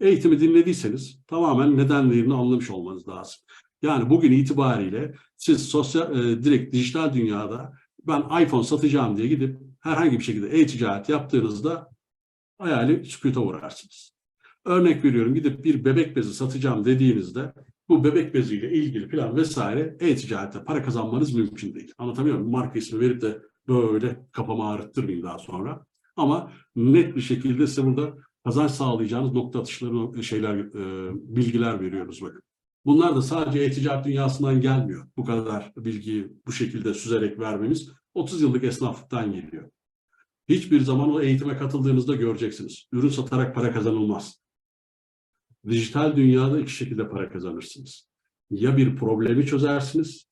Eğitimi dinlediyseniz tamamen nedenlerini anlamış olmanız lazım. Yani bugün itibariyle siz sosyal e, direkt dijital dünyada ben iPhone satacağım diye gidip herhangi bir şekilde e-ticaret yaptığınızda hayali sükûta uğrarsınız. Örnek veriyorum gidip bir bebek bezi satacağım dediğinizde bu bebek beziyle ilgili plan vesaire e-ticarette para kazanmanız mümkün değil. Anlatamıyorum. Marka ismi verip de böyle kafamı ağrıttırmayayım daha sonra. Ama net bir şekilde size burada kazanç sağlayacağınız nokta atışları şeyler, e, bilgiler veriyoruz bakın. Bunlar da sadece e-ticaret dünyasından gelmiyor. Bu kadar bilgiyi bu şekilde süzerek vermemiz 30 yıllık esnaflıktan geliyor. Hiçbir zaman o eğitime katıldığınızda göreceksiniz. Ürün satarak para kazanılmaz. Dijital dünyada iki şekilde para kazanırsınız. Ya bir problemi çözersiniz,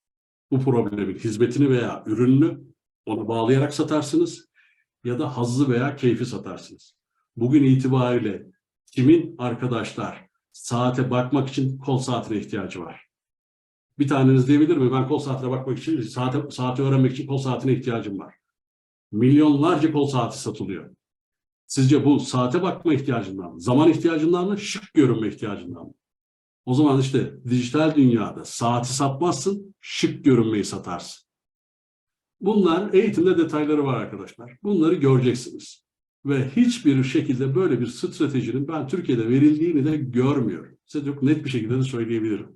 bu problemin hizmetini veya ürününü ona bağlayarak satarsınız ya da hazzı veya keyfi satarsınız. Bugün itibariyle kimin arkadaşlar saate bakmak için kol saatine ihtiyacı var? Bir taneniz diyebilir mi? Ben kol saatine bakmak için, saate, saati öğrenmek için kol saatine ihtiyacım var. Milyonlarca kol saati satılıyor. Sizce bu saate bakma ihtiyacından mı? Zaman ihtiyacından mı? Şık görünme ihtiyacından mı? O zaman işte dijital dünyada saati satmazsın, şık görünmeyi satarsın. Bunlar eğitimde detayları var arkadaşlar. Bunları göreceksiniz. Ve hiçbir şekilde böyle bir stratejinin ben Türkiye'de verildiğini de görmüyorum. Size çok net bir şekilde de söyleyebilirim.